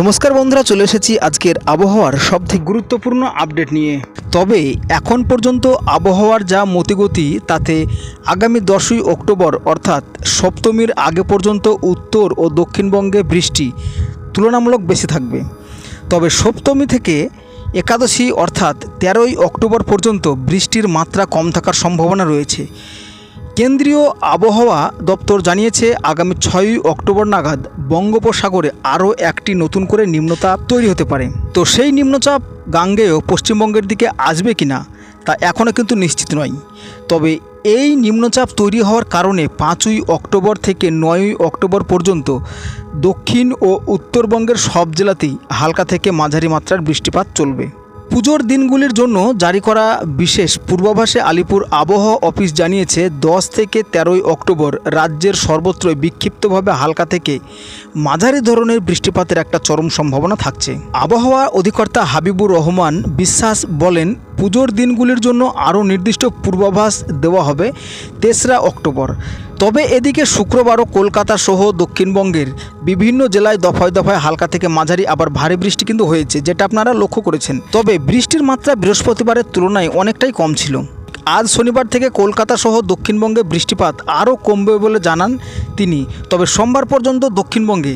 নমস্কার বন্ধুরা, চলে এসেছি আজকের আবহাওয়ার সবথেকে গুরুত্বপূর্ণ আপডেট নিয়ে। তবে এখন পর্যন্ত আবহাওয়ার যা মতিগতি, তাতে আগামী দশই অক্টোবর, অর্থাৎ সপ্তমীর আগে পর্যন্ত উত্তর ও দক্ষিণবঙ্গে বৃষ্টি তুলনামূলক বেশি থাকবে। তবে সপ্তমী থেকে একাদশী, অর্থাৎ তেরোই অক্টোবর পর্যন্ত বৃষ্টির মাত্রা কম থাকার সম্ভাবনা রয়েছে। কেন্দ্রীয় আবহাওয়া দপ্তর জানিয়েছে, আগামী ছয়ই অক্টোবর নাগাদ বঙ্গোপসাগরে আরও একটি নতুন করে নিম্নচাপ তৈরি হতে পারে। তো সেই নিম্নচাপ গাঙ্গেয় পশ্চিমবঙ্গের দিকে আসবে কিনা, তা এখনও কিন্তু নিশ্চিত নয়। তবে এই নিম্নচাপ তৈরি হওয়ার কারণে পাঁচই অক্টোবর থেকে নয়ই অক্টোবর পর্যন্ত দক্ষিণ ও উত্তরবঙ্গের সব জেলাতেই হালকা থেকে মাঝারি মাত্রার বৃষ্টিপাত চলবে। পুজোর দিনগুলির জন্য জারি করা বিশেষ পূর্বাভাসে আলিপুর আবহাওয়া অফিস জানিয়েছে, দশ থেকে তেরোই অক্টোবর রাজ্যের সর্বত্রই বিক্ষিপ্তভাবে হালকা থেকে মাঝারি ধরনের বৃষ্টিপাতের একটা চরম সম্ভাবনা থাকছে। আবহাওয়া অধিকর্তা হাবিবুর রহমান বিশ্বাস বলেন, পুজোর দিনগুলির জন্য আরও নির্দিষ্ট পূর্বাভাস দেওয়া হবে তেসরা অক্টোবর। তবে এদিকে শুক্রবারও কলকাতা সহ দক্ষিণবঙ্গের বিভিন্ন জেলায় দফায় দফায় হালকা থেকে মাঝারি আবার ভারী বৃষ্টি কিন্তু হয়েছে, যেটা আপনারা লক্ষ্য করেছেন। তবে বৃষ্টির মাত্রা বৃহস্পতিবারের তুলনায় অনেকটাই কম ছিল। আজ শনিবার থেকে কলকাতা সহ দক্ষিণবঙ্গে বৃষ্টিপাত আরও কমবে বলে জানান তিনি। তবে সোমবার পর্যন্ত দক্ষিণবঙ্গে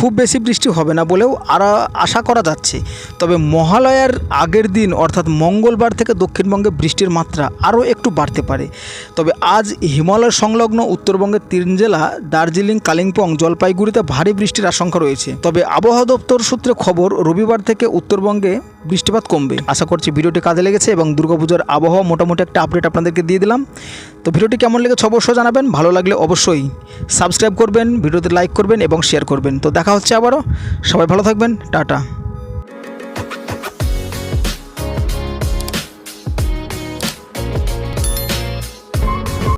খুব বেশি বৃষ্টি হবে না বলেও আর আশা করা যাচ্ছে। তবে মহালয়ার আগের দিন অর্থাৎ মঙ্গলবার থেকে দক্ষিণবঙ্গে বৃষ্টির মাত্রা আরও একটু বাড়তে পারে। তবে আজ হিমালয় সংলগ্ন উত্তরবঙ্গের তিন জেলা, দার্জিলিং, কালিম্পং, জলপাইগুড়িতে ভারী বৃষ্টির আশঙ্কা রয়েছে। তবে আবহাওয়া দপ্তর সূত্রে খবর, রবিবার থেকে উত্তরবঙ্গে বৃষ্টিপাত কমবে। আশা করছি ভিডিওটি কাজে লেগেছে এবং দুর্গাপুজোর আবহাওয়া মোটামুটি একটা আপডেট আপনাদেরকে দিয়ে দিলাম। তো ভিডিওটি কেমন লেগেছে অবশ্যই জানাবেন, ভালো লাগলে অবশ্যই সাবস্ক্রাইব করবেন, ভিডিওতে লাইক করবেন এবং শেয়ার করবেন। তো দেখা হচ্ছে আবারও, সবাই ভালো থাকবেন, টাটা।